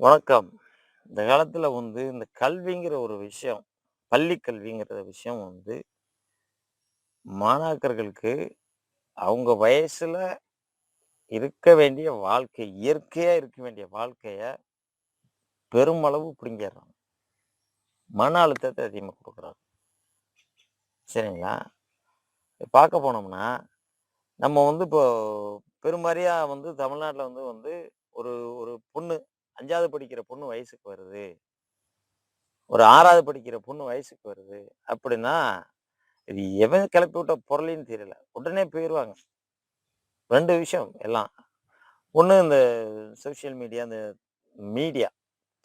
வணக்கம். இந்த காலத்தில் வந்து இந்த கல்விங்கிற ஒரு விஷயம், பள்ளி கல்விங்கிற விஷயம் வந்து மாணாக்கர்களுக்கு அவங்க வயசில் இருக்க வேண்டிய வாழ்க்கை, இயற்கையாக இருக்க வேண்டிய வாழ்க்கைய பெருமளவு பிடுங்கிடுறாங்க மன அழுத்தத்தை அதிகமாக கொடுக்குறாங்க சரிங்களா? பார்க்க போனோம்னா, நம்ம வந்து இப்போ பெருமாரியாக வந்து தமிழ்நாட்டில் வந்து வந்து ஒரு ஒரு பொண்ணு அஞ்சாவது படிக்கிற பொண்ணு வயசுக்கு வருது. ஒரு ஆறாவது படிக்கிற பொண்ணு வயசுக்கு வருது. அப்படின்னா, இது எவன் கிளப்பி விட்ட பொருளின்னு தெரியல. உடனே போயிடுவாங்க ரெண்டு விஷயம் எல்லாம். ஒன்று இந்த சோசியல் மீடியா, இந்த மீடியா,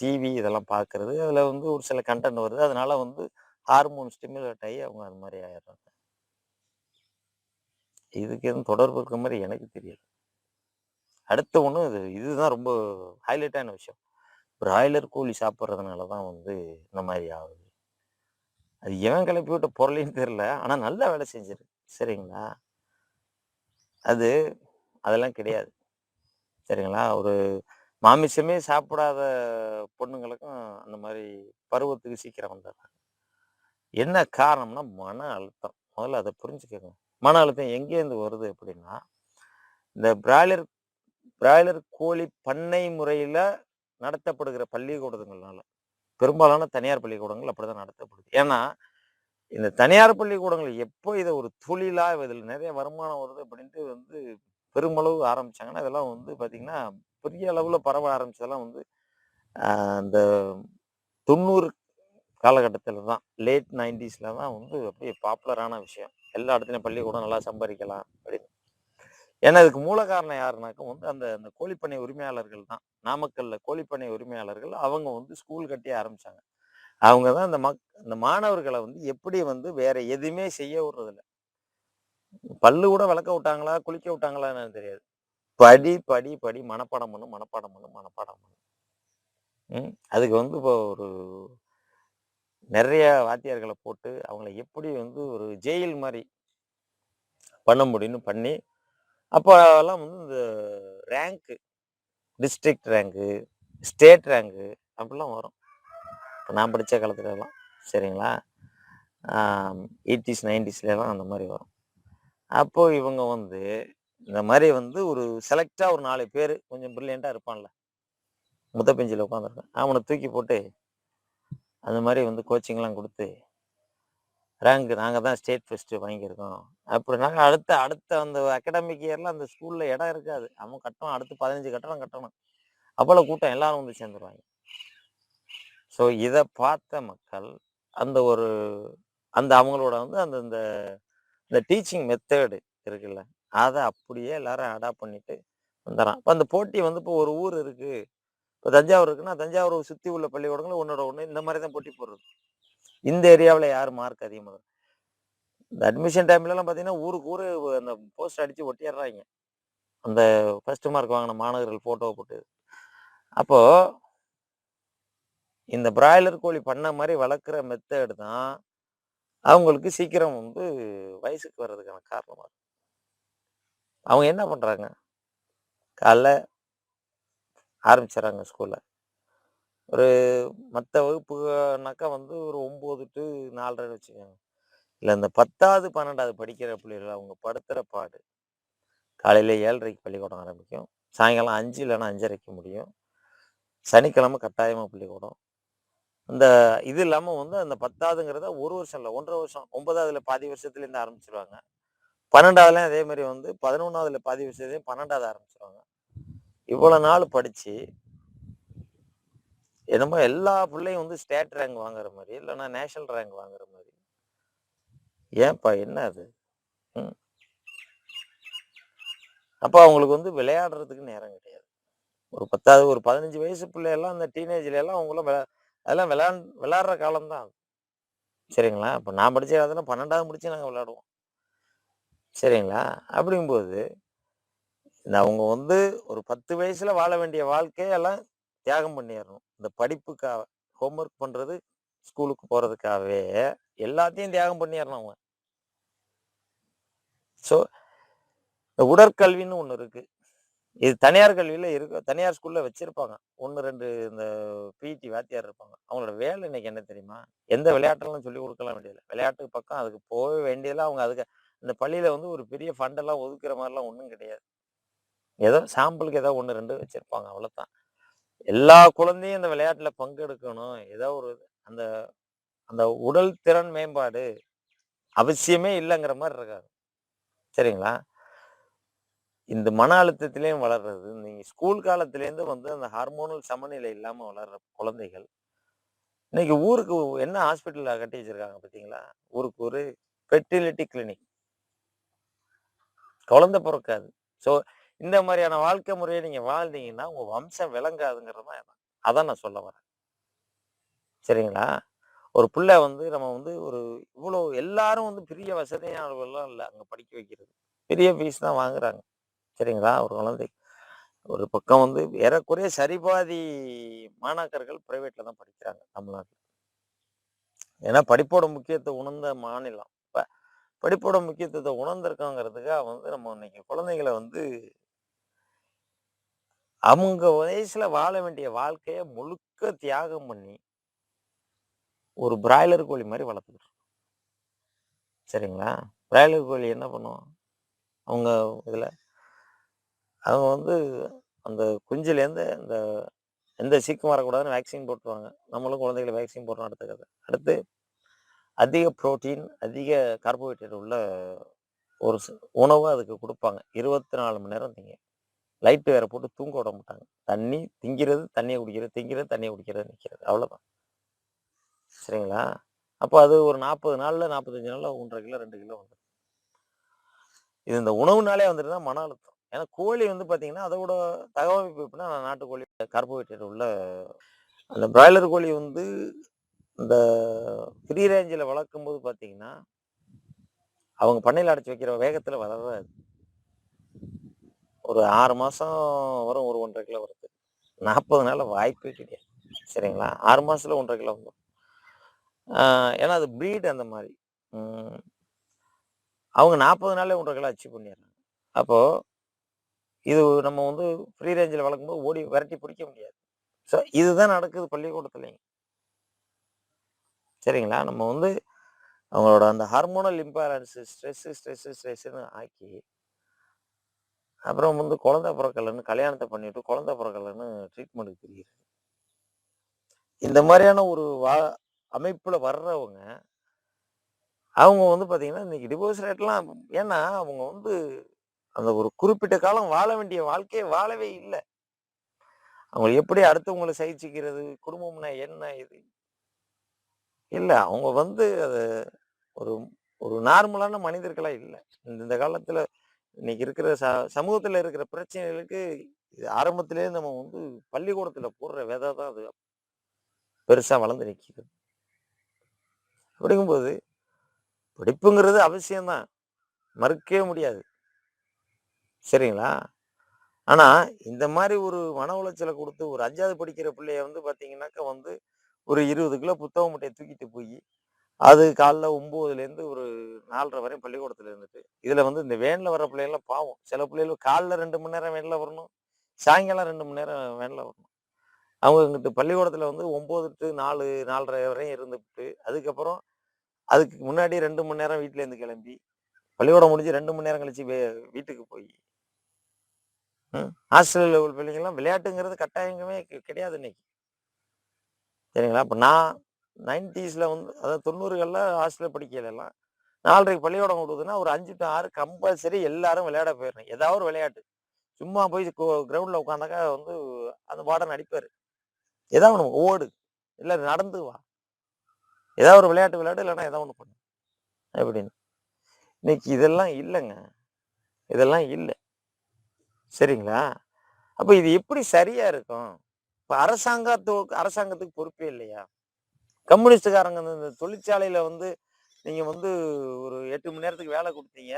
டிவி இதெல்லாம் பார்க்கறது. அதில் வந்து ஒரு சில கன்டென்ட் வருது. அதனால வந்து ஹார்மோன் ஸ்டிமுலேட் ஆகி அவங்க அது மாதிரி ஆயிடுறாங்க. இதுக்கு எதுவும் தொடர்பு இருக்க மாதிரி எனக்கு தெரியல. அடுத்த ஒன்று இது இதுதான் ரொம்ப ஹைலைட்டான விஷயம். பிராய்லர் கோழி சாப்பிட்றதுனால தான் வந்து இந்த மாதிரி ஆகுது. அது எவன் கிளப்பி விட்ட பொறளின்னு தெரில ஆனால் நல்லா வேலை செஞ்சிரு சரிங்களா? அது அதெல்லாம் கிடையாது. சரிங்களா? ஒரு மாமிசமே சாப்பிடாத பொண்ணுங்களுக்கும் அந்த மாதிரி பருவத்துக்கு சீக்கிரம் வந்துடுறாங்க. என்ன காரணம்னா மன அழுத்தம். முதல்ல அதை புரிஞ்சுக்கணும் மன அழுத்தம் எங்கேருந்து வருது அப்படின்னா, இந்த பிராய்லர் பிராய்லர் கோழி பண்ணை முறையில் நடத்தப்படுகிற பள்ளிக்கூடங்கள்னால. பெரும்பாலான தனியார் பள்ளிக்கூடங்கள் அப்படி தான் நடத்தப்படுது. ஏன்னா, இந்த தனியார் பள்ளிக்கூடங்கள் எப்போ இதை ஒரு தொழிலா இதில் நிறைய வருமானம் வருது அப்படின்ட்டு வந்து பெருமளவு ஆரம்பிச்சாங்கன்னா, இதெல்லாம் வந்து பார்த்தீங்கன்னா, பெரிய அளவில் பரவ ஆரம்பிச்சதெல்லாம் வந்து அந்த தொண்ணூறு காலகட்டத்தில் தான். லேட் 90ஸ்ல தான் வந்து அப்படியே பாப்புலரான விஷயம். எல்லா இடத்துலையும் பள்ளிக்கூடம் நல்லா சம்பாதிக்கலாம் அப்படின்னு. ஏன்னா, இதுக்கு மூல காரணம் யாருனாக்க வந்து அந்த அந்த கோழிப்பண்ணை உரிமையாளர்கள் தான். நாமக்கல்ல கோழிப்பண்ணை உரிமையாளர்கள் அவங்க வந்து ஸ்கூல் கட்டி ஆரம்பிச்சாங்க. அவங்க தான் இந்த மக் இந்த மாணவர்களை வந்து எப்படி வந்து வேற எதுவுமே செய்ய விடுறதில்ல. பல்லு கூட விளக்க விட்டாங்களா, குளிக்க விட்டாங்களான்னு தெரியாது. படி, படி, படி மனப்பாடம் பண்ணு, மனப்பாடம் பண்ணு, மனப்பாடம் பண்ணு. அதுக்கு வந்து இப்போ ஒரு நிறைய வாத்தியார்களை போட்டு அவங்கள எப்படி வந்து ஒரு ஜெயில் மாதிரி பண்ண முடியும்னு பண்ணி, அப்போல்லாம் வந்து இந்த rank district rank, state rank அப்படிலாம் வரும். இப்போ நான் படித்த காலத்துலலாம். சரிங்களா? எயிட்டிஸ் நைன்டிஸ்லாம் அந்த மாதிரி வரும். அப்போது இவங்க வந்து இந்த மாதிரி வந்து ஒரு செலக்டாக ஒரு நாலு பேர் கொஞ்சம் ப்ரில்லியண்ட்டாக இருப்பான்ல. முத்த பெஞ்சில் உட்காந்துருக்கான். அவனை தூக்கி போட்டு அந்த மாதிரி வந்து கோச்சிங்லாம் கொடுத்து ரேங்க் நாங்க தான் ஸ்டேட் ஃபஸ்ட்டு வாங்கியிருக்கோம். அப்படின்னாங்க அடுத்த அடுத்த அந்த அகாடமிக் இயர்ல அந்த ஸ்கூல்ல இடம் இருக்காது. அவன் கட்டணும் அடுத்து பதினஞ்சு கட்டணம் கட்டணும். அவ்வளோ கூட்டம் எல்லாரும் வந்து சேர்ந்துருவாங்க. ஸோ இதை பார்த்த மக்கள் அந்த ஒரு அந்த அவங்களோட வந்து அந்த இந்த இந்த டீச்சிங் மெத்தேடு இருக்குல்ல, அதை அப்படியே எல்லாரும் அடாப்ட் பண்ணிட்டு வந்துடுறான் இப்போ அந்த போட்டி வந்து இப்போ ஒரு ஊர் இருக்கு. இப்போ தஞ்சாவூர் இருக்குன்னா, தஞ்சாவூர் சுற்றி உள்ள பள்ளிக்கூடங்களும் ஒன்றோட ஒன்று இந்த மாதிரி தான் போட்டி போடுறது. இந்த ஏரியாவில் யார் மார்க் அதிகமாக இந்த அட்மிஷன் டைம்லலாம் பார்த்தீங்கன்னா, ஊருக்கு ஊர் அந்த போஸ்டர் அடித்து ஒட்டிடுறாங்க அந்த ஃபஸ்ட்டு மார்க் வாங்கின மாணவர்கள் ஃபோட்டோவை போட்டு. அப்போது இந்த பிராய்லர் கோழி பண்ண மாதிரி வளர்க்குற மெத்தேடு தான் அவங்களுக்கு சீக்கிரம் வந்து வயசுக்கு வர்றதுக்கான காரணமாக அவங்க என்ன பண்ணுறாங்க காலைல ஆரம்பிச்சிடறாங்க ஸ்கூலில் ஒரு மற்ற வகுப்புனாக்கா வந்து ஒரு ஒம்பது டு நாலரை வச்சுக்கோங்க. இல்லை இந்த 10வது, 12வது படிக்கிற பிள்ளைகள் அவங்க படுத்துகிற பாடு. காலையில் ஏழரைக்கு பள்ளிக்கூடம் ஆரம்பிக்கும். சாயங்காலம் அஞ்சு இல்லைன்னா அஞ்சரைக்கு முடியும். சனிக்கிழமை கட்டாயமாக பள்ளிக்கூடம். இந்த இது இல்லாமல் வந்து அந்த 10வதுங்கிறத 1 வருஷம் இல்லை ஒன்றரை வருஷம். ஒன்பதாவதுல பாதி வருஷத்துலேருந்து ஆரம்பிச்சிருவாங்க பன்னெண்டாவதுலேயும் அதே மாதிரி வந்து 11வதுல பாதி வருஷத்துலேயும் பன்னெண்டாவது ஆரம்பிச்சிருவாங்க இவ்வளோ நாள் படித்து என்னமோ எல்லா பிள்ளையும் வந்து ஸ்டேட் ரேங்க் வாங்குற மாதிரி இல்லைன்னா நேஷனல் ரேங்க் வாங்குற மாதிரி ஏன்பா என்ன அது? ம். அவங்களுக்கு வந்து விளையாடுறதுக்கு நேரம் கிடையாது. ஒரு 10வது ஒரு 15 வயசு பிள்ளையெல்லாம் அந்த டீனேஜ்ல எல்லாம் அவங்கலாம் விளா அதெல்லாம் விளாண் விளையாடுற காலம்தான் சரிங்களா? இப்போ நான் படித்த காலத்தில் பன்னெண்டாவது முடிச்சு நாங்கள் விளையாடுவோம். சரிங்களா? அப்படிங்கும்போது, இந்த அவங்க வந்து ஒரு பத்து வயசில் வாழ வேண்டிய வாழ்க்கையெல்லாம் தியாகம் பண்ணிடணும் இந்த படிப்புக்காக ஹோம் ஒர்க் பண்றது, ஸ்கூலுக்கு போறதுக்காகவே எல்லாத்தையும் தியாகம் பண்ணிடுறோம் அவங்க. ஸோ, இந்த உடற்கல்வின்னு ஒன்று இருக்கு. இது தனியார் கல்வியில இருக்க தனியார் ஸ்கூல்ல வச்சிருப்பாங்க. 1, 2 இந்த பிடி வாத்தியார் இருப்பாங்க. அவங்களோட வேலை இன்னைக்கு என்ன தெரியுமா? எந்த விளையாட்டெல்லாம் சொல்லிக் கொடுக்கலாம் வேண்டியதில்ல. விளையாட்டுக்கு பக்கம் அதுக்கு போக வேண்டியதுல அவங்க அதுக்கு அந்த பள்ளியில வந்து ஒரு பெரிய ஃபண்ட் எல்லாம் ஒதுக்குற மாதிரிலாம் ஒன்றும் கிடையாது. ஏதோ சாம்பிளுக்கு ஏதோ 1, 2 வச்சிருப்பாங்க அவ்வளோதான். எல்லா குழந்தையும் இந்த விளையாட்டில் பங்கெடுக்கணும். ஏதோ ஒரு அந்த அந்த உடல் திறன் மேம்பாடு அவசியமே இல்லைங்கிற மாதிரி இருக்காது. சரிங்களா? இந்த மன அழுத்தத்திலையும் வளர்றது, நீங்கள் ஸ்கூல் காலத்திலேருந்து வந்து அந்த ஹார்மோனல் சமநிலை இல்லாமல் வளர்ற குழந்தைகள், இன்னைக்கு ஊருக்கு என்ன ஹாஸ்பிட்டலில் கட்டி வச்சிருக்காங்க பார்த்தீங்களா? ஊருக்கு ஒரு ஃபெர்டிலிட்டி கிளினிக். குழந்தை பிறக்காது ஸோ இந்த மாதிரியான வாழ்க்கை முறையை நீங்க வாழ்ந்தீங்கன்னா, உங்க வம்சம் விளங்காதுங்கிறது தான் அதான். நான் சொல்ல வரேன். சரிங்களா? ஒரு பிள்ளை வந்து நம்ம வந்து ஒரு இவ்வளோ எல்லாரும் வந்து பெரிய வசதியானவர்கள்லாம் இல்ல அங்க படிக்க வைக்கிறது. பெரிய ஃபீஸ் தான் வாங்குறாங்க. சரிங்களா? ஒரு குழந்தை ஒரு பக்கம் வந்து ஏறக்குறைய சரிபாதி மாணாக்கர்கள் பிரைவேட்ல தான் படிக்கிறாங்க தமிழ்நாட்டில் ஏன்னா படிப்போட முக்கியத்துவம் உணர்ந்த மாநிலம். இப்ப படிப்போட முக்கியத்துவத்தை உணர்ந்திருக்கோங்கிறதுக்காக வந்து நம்ம இன்னைக்கு குழந்தைங்களை வந்து அவங்க வயசுல வாழ வேண்டிய வாழ்க்கைய முழுக்க தியாகம் பண்ணி ஒரு பிராய்லர் கோழி மாதிரி வளர்த்துக்கிட்டு சரிங்களா? பிராய்லர் கோழி என்ன பண்ணுவோம் அவங்க இதுல அவங்க வந்து அந்த குஞ்சுலேருந்து இந்த எந்த சீக்கம் வரக்கூடாதுன்னு வேக்சின் போட்டுருவாங்க. நம்மளும் குழந்தைகளை வேக்சின் போடுறோம் அடுத்த அடுத்து அதிக புரோட்டீன், அதிக கார்போஹைட்ரேட் உள்ள ஒரு உணவு அதுக்கு குடுப்பாங்க. 24 மணி நேரம் நீங்கள் லைட் வேற போட்டு தூங்க விட மாட்டாங்க. தண்ணி திங்கிறது, தண்ணியை குடிக்கிறது, திங்கிறது, தண்ணியை குடிக்கிறது, நிக்கிறது. அவ்வளோதான். சரிங்களா? அப்போ அது ஒரு 40 நாள்ல, 45 நாள்ல 1 1/2 கிலோ, ரெண்டு கிலோ வந்துடும் இது இந்த உணவுனாலே வந்துட்டுனா மன அழுத்தம். ஏன்னா கோழி வந்து பார்த்தீங்கன்னா, அதோட தகவமைப்பு எப்படின்னா நாட்டுக்கோழி கார்போஹைட்ரேட் உள்ள அந்த பிராய்லர் கோழி வந்து இந்த ஃப்ரீ வளர்க்கும் வளர்க்கும்போது பார்த்தீங்கன்னா, அவங்க பண்ணையில் அடைச்சு வைக்கிற வேகத்தில் வளராது. ஒரு ஆறு மாதம் வரும். ஒரு 1 1/2 கிலோ வருது. நாற்பது நாளில் வாய்ப்பே கிடையாது. சரிங்களா? ஆறு மாதத்தில் ஒன்றரை கிலோ வந்துடும் ஏன்னா அது ப்ரீட் அந்த மாதிரி அவங்க நாற்பது நாளே ஒன்றரை கிலோ அச்சீவ் பண்ணிடுறாங்க. அப்போது இது நம்ம வந்து ஃப்ரீ ரேஞ்சில் வளர்க்கும்போது ஓடி விரட்டி பிடிக்க முடியாது. ஸோ இதுதான் நடக்குது பள்ளிக்கூடத்துலேயும் சரிங்களா? நம்ம வந்து அவங்களோட அந்த ஹார்மோனல் இம்பேலன்ஸு ஸ்ட்ரெஸ்ஸு, ஸ்ட்ரெஸ்ஸு, ஸ்ட்ரெஸ்ஸுன்னு ஆக்கி அப்புறம் வந்து குழந்தை பிறக்கலன்னு கல்யாணத்தை பண்ணிட்டு குழந்தை பிறக்கலன்னு ட்ரீட்மெண்ட்டுக்கு திரியிறது. இந்த மாதிரியான ஒரு வா அமைப்புல வர்றவங்க அவங்க வந்து பார்த்தீங்கன்னா, இன்னைக்கு டிவோர்ஸ் ரேட்லாம் ஏன்னா அவங்க வந்து அந்த ஒரு குறிப்பிட்ட காலம் வாழ வேண்டிய வாழ்க்கையே வாழவே இல்லை அவங்க எப்படி அடுத்தவங்கள சகிச்சிக்கிறது குடும்பம்னா என்ன இது? இல்லை அவங்க வந்து அது ஒரு ஒரு நார்மலான மனிதர்களா இல்லை இந்த காலத்துல இன்னைக்கு இருக்கிற ச சமூகத்துல இருக்கிற பிரச்சனைகளுக்கு இது ஆரம்பத்திலேயே நம்ம வந்து பள்ளிக்கூடத்துல போடுற விதை தான் அது பெருசா வளர்ந்து நிற்கிது அப்படிங்கும்போது படிப்புங்கிறது அவசியம்தான் மறுக்கவே முடியாது. சரிங்களா? ஆனா, இந்த மாதிரி ஒரு மன உளைச்சலை கொடுத்து ஒரு அஞ்சாவது படிக்கிற பிள்ளைய வந்து பார்த்தீங்கன்னாக்கா வந்து ஒரு 20 கிலோ புத்தகம் மூட்டைய தூக்கிட்டு போய் அது காலைல ஒம்போதுலேருந்து ஒரு 4:30 வரையும் பள்ளிக்கூடத்தில் இருந்துட்டு, இதில் வந்து இந்த வேனில் வர பிள்ளைகள்லாம் பாவம். சில பிள்ளைகள் காலைல ரெண்டு மணி நேரம் வேனில் வரணும். சாயங்காலம் ரெண்டு மணி நேரம் வேனில் வரணும். அவங்க இங்கிட்டு பள்ளிக்கூடத்தில் வந்து ஒம்பது டு நாலு நாலரை வரையும் இருந்துப்புட்டு, அதுக்கப்புறம் அதுக்கு முன்னாடி ரெண்டு மணி நேரம் வீட்டிலேருந்து கிளம்பி, பள்ளிக்கூடம் முடிஞ்சு ரெண்டு மணி நேரம் கழிச்சு வீட்டுக்கு போய் ம். லெவல் உள்ள விளையாட்டுங்கிறது கட்டாயங்கமே கிடையாது இன்னைக்கு. சரிங்களா? அப்போ நான் 90ஸ்ல வந்து அதாவது 90கள்ல ஹாஸ்டல்ல படிக்கையிலலாம் 4:30க்கு பள்ளிக்கூடம் விடுதுன்னா, ஒரு அஞ்சு டு ஆறு கம்பல்சரி எல்லாரும் விளையாட போயிடணும் ஏதாவது ஒரு விளையாட்டு. சும்மா போய் கோ உட்காந்தாக்கா வந்து அந்த பாடம் நடிப்பார் ஏதாவது ஒன்று ஓடு. இல்லை நடந்து வா. ஏதாவது ஒரு விளையாட்டு விளையாடு, இல்லைன்னா ஏதாவது ஒன்று பண்ணு. அப்படின்னு. இன்னைக்கு இதெல்லாம் இல்லைங்க இதெல்லாம் இல்லை சரிங்களா? அப்போ இது எப்படி சரியாக இருக்கும்? இப்போ அரசாங்கத்துக்கு அரசாங்கத்துக்கு பொறுப்பே இல்லையா? கம்யூனிஸ்டுக்காரங்க இந்த இந்த வந்து நீங்கள் வந்து ஒரு எட்டு மணி நேரத்துக்கு வேலை கொடுத்தீங்க.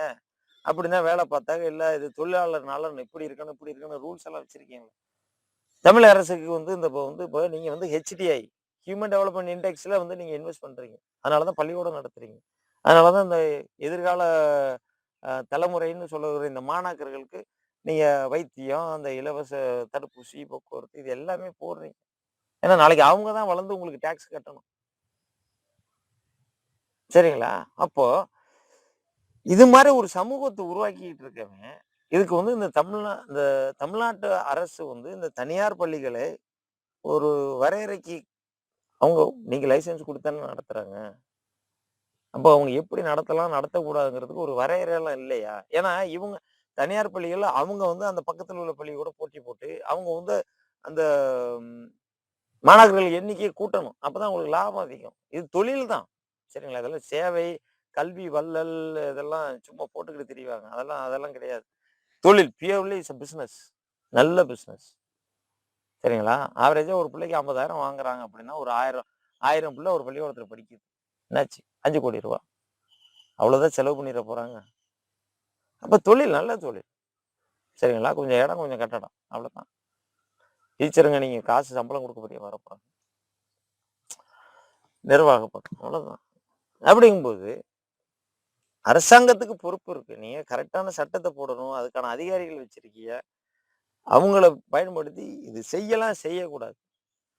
அப்படின்னா வேலை பார்த்தாங்க. இல்லை இது தொழிலாளர் நலன் இப்படி இருக்கணும், இப்படி இருக்கணும் ரூல்ஸ் எல்லாம் வச்சுருக்கீங்க தமிழ் அரசுக்கு வந்து இந்த இப்போ வந்து இப்போ நீங்கள் வந்து ஹெச்டிஐ ஹியூமன் டெவலப்மெண்ட் இண்டெக்ஸில் வந்து நீங்கள் இன்வெஸ்ட் பண்ணுறீங்க அதனால தான் பள்ளிக்கூடம் நடத்துகிறீங்க அதனால தான் இந்த எதிர்கால தலைமுறைன்னு சொல்லுகிற இந்த மாணாக்கர்களுக்கு நீங்கள் வைத்தியம் அந்த இலவச தடுப்பூசி போக்குவரத்து இது எல்லாமே போடுறீங்க. ஏன்னா நாளைக்கு அவங்க தான் வளர்ந்து உங்களுக்கு டேக்ஸ் கட்டணும். சரிங்களா? அப்போ இது மாதிரி ஒரு சமூகத்தை உருவாக்கிட்டு இருக்கவன் இதுக்கு வந்து இந்த தமிழ்நா இந்த தமிழ்நாட்டு அரசு வந்து இந்த தனியார் பள்ளிகளை ஒரு வரையறைக்கு அவங்க நீங்க லைசென்ஸ் கொடுத்தானே நடத்துறாங்க. அப்போ அவங்க எப்படி நடத்தலாம் நடத்தக்கூடாதுங்கிறதுக்கு ஒரு வரையறையெல்லாம் இல்லையா? ஏன்னா இவங்க தனியார் பள்ளிகளில் அவங்க வந்து அந்த பக்கத்தில் உள்ள பள்ளி கூட போட்டி போட்டு அவங்க வந்து அந்த மாணவர்கள் எண்ணிக்கையை கூட்டணும். அப்போதான் அவங்களுக்கு லாபம் அதிகம். இது தொழில் தான். சரிங்களா இதெல்லாம் சேவை கல்வி வள்ளல் இதெல்லாம் சும்மா போட்டுக்கிட்டு தெரியவாங்க அதெல்லாம் அதெல்லாம் கிடையாது. தொழில் பியூர்லி இஸ் பிஸ்னஸ் நல்ல பிஸ்னஸ் சரிங்களா? ஆவரேஜாக ஒரு பிள்ளைக்கு ஐம்பதாயிரம் வாங்குறாங்க அப்படின்னா ஒரு ஆயிரம் ஆயிரம் பிள்ளை ஒரு பள்ளிக்கூடத்தில் படிக்குது. என்னாச்சு? அஞ்சு கோடி ரூபா. அவ்வளோதான் செலவு பண்ணிட போகிறாங்க அப்போ தொழில் நல்ல தொழில். சரிங்களா? கொஞ்சம் இடம் கொஞ்சம் கட்டடம். அவ்வளோதான் டீச்சருங்க நீங்கள் காசு சம்பளம் கொடுக்க போறிய வரப்போறாங்க. நிர்வாக பக்கம் அவ்வளோதான் அப்படிங்கும்போது அரசாங்கத்துக்கு பொறுப்பு இருக்கு. நீங்க கரெக்டான சட்டத்தை போடணும் அதுக்கான அதிகாரிகள் வச்சிருக்கீங்க அவங்கள பயன்படுத்தி இது செய்யலாம் செய்யக்கூடாது.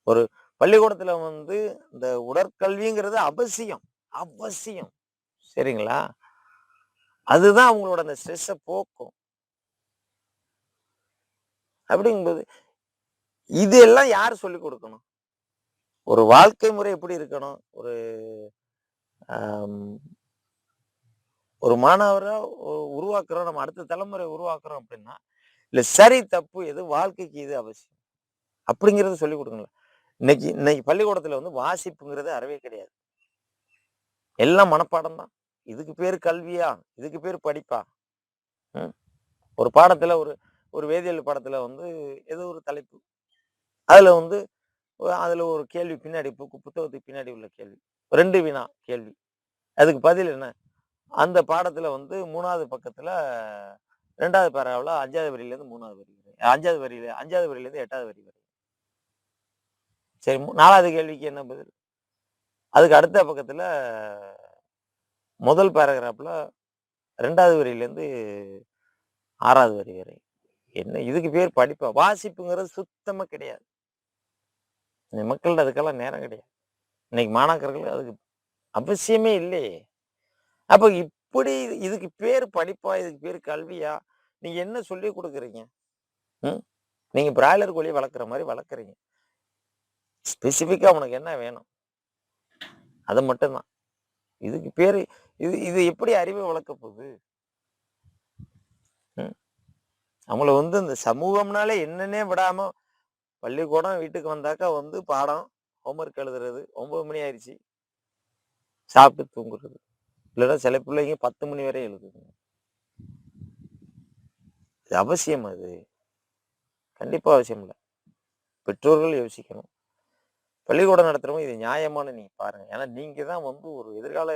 ஒரு பள்ளிக்கூடத்துல வந்து இந்த உடற்கல்விங்கிறது அவசியம் அவசியம். சரிங்களா? அதுதான் அவங்களோட அந்த ஸ்ட்ரெஸ்ஸை போக்கும். அப்படிங்கும்போது இது எல்லாம் யார் சொல்லி கொடுக்கணும்? ஒரு வாழ்க்கை முறை எப்படி இருக்கணும்? ஒரு ஒரு மாணவரை உ- உருவாக்குறோம் நம்ம அடுத்த தலைமுறை உருவாக்குறோம் அப்படின்னா இல்லை சரி தப்பு எது வாழ்க்கைக்கு இது அவசியம்? அப்படிங்கிறத சொல்லி கொடுக்கல இன்னைக்கு இன்னைக்கு பள்ளிக்கூடத்துல வந்து வாசிப்புங்கிறது அறவே கிடையாது. எல்லாம் மனப்பாடம் தான். இதுக்கு பேர் கல்வியா? இதுக்கு பேர் படிப்பா? ஒரு பாடத்துல ஒரு ஒரு வேதியியல் பாடத்துல வந்து ஏதோ ஒரு தலைப்பு. அதுல வந்து அதுல ஒரு கேள்வி பின்னாடி புத்தகத்துக்கு பின்னாடி உள்ள கேள்வி. ரெண்டு வினா கேள்வி. அதுக்கு பதில் என்ன? அந்த பாடத்துல வந்து மூணாவது பக்கத்துல ரெண்டாவது பேராவில் அஞ்சாவது வரியிலேருந்து மூணாவது வரி வரை அஞ்சாவது வரியில அஞ்சாவது வரியிலேருந்து எட்டாவது வரி வரை. சரி நாலாவது கேள்விக்கு என்ன பதில்? அதுக்கு அடுத்த பக்கத்துல முதல் பேராகிராஃபில் ரெண்டாவது வரியில இருந்து ஆறாவது வரி வரை. என்ன இதுக்கு பேர் படிப்பா வாசிப்புங்கிறது சுத்தமாக கிடையாது. இந்த மக்கள்கிட்ட அதுக்கெல்லாம் நேரம் கிடையாது. இன்னைக்கு மாணாக்கர்கள் அதுக்கு அவசியமே இல்லையே. அப்போ இப்படி இது- இதுக்கு பேர் படிப்பா இதுக்கு பேர் கல்வியா? நீங்க என்ன சொல்லி கொடுக்குறீங்க? ம்? நீங்க பிராய்லர் கோழி வளர்க்குற மாதிரி வளர்க்குறீங்க. ஸ்பெசிஃபிக்கா உனக்கு என்ன வேணும்? அது மட்டும்தான். இதுக்கு பேர் இது இது எப்படி அறிவை வளர்க்க போகுது? ம்? அவங்கள வந்து இந்த சமூகம்னாலே என்னன்னே விடாம பள்ளிக்கூடம் வீட்டுக்கு வந்தாக்கா வந்து பாடம் ஹோம்ஒர்க் எழுதுறது ஒன்பது மணி ஆயிடுச்சு. சாப்பிட்டு தூங்குறது. இல்லைன்னா சில பிள்ளைங்க பத்து மணி வரை எழுதுங்க இது அவசியம் அது. கண்டிப்பாக அவசியம் இல்லை. பெற்றோர்கள் யோசிக்கணும். பள்ளிக்கூடம் நடத்துகிறவங்க இது நியாயமான நீங்கள் பாருங்கள் ஏன்னா நீங்கள் தான் வந்து ஒரு எதிர்கால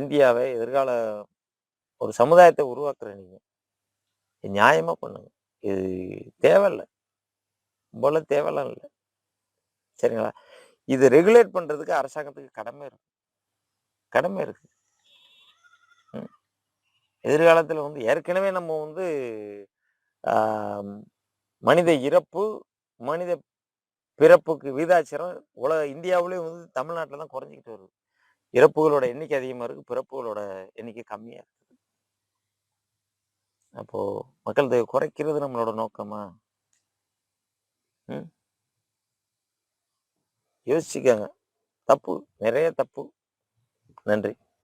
இந்தியாவை எதிர்கால ஒரு சமுதாயத்தை உருவாக்குற நீங்கள் இது நியாயமாக பண்ணுங்க. இது தேவையில்லை. போல தேவையெல்லாம் இல்லை. சரிங்களா? இது ரெகுலேட் பண்றதுக்கு அரசாங்கத்துக்கு கடமை இருக்கு. கடமை இருக்கு. ம். வந்து ஏற்கனவே நம்ம வந்து மனித இறப்பு மனித பிறப்புக்கு விகிதாச்சாரம் உலக இந்தியாவிலே வந்து தமிழ்நாட்டில் தான் குறைஞ்சிக்கிட்டு வருது. இறப்புகளோட எண்ணிக்கை அதிகமாக இருக்குது பிறப்புகளோட எண்ணிக்கை கம்மியாக இருக்குது அப்போது மக்கள் தொகை குறைக்கிறது நம்மளோட நோக்கமா? யோசிச்சுக்கோங்க. தப்பு நிறைய தப்பு. நன்றி.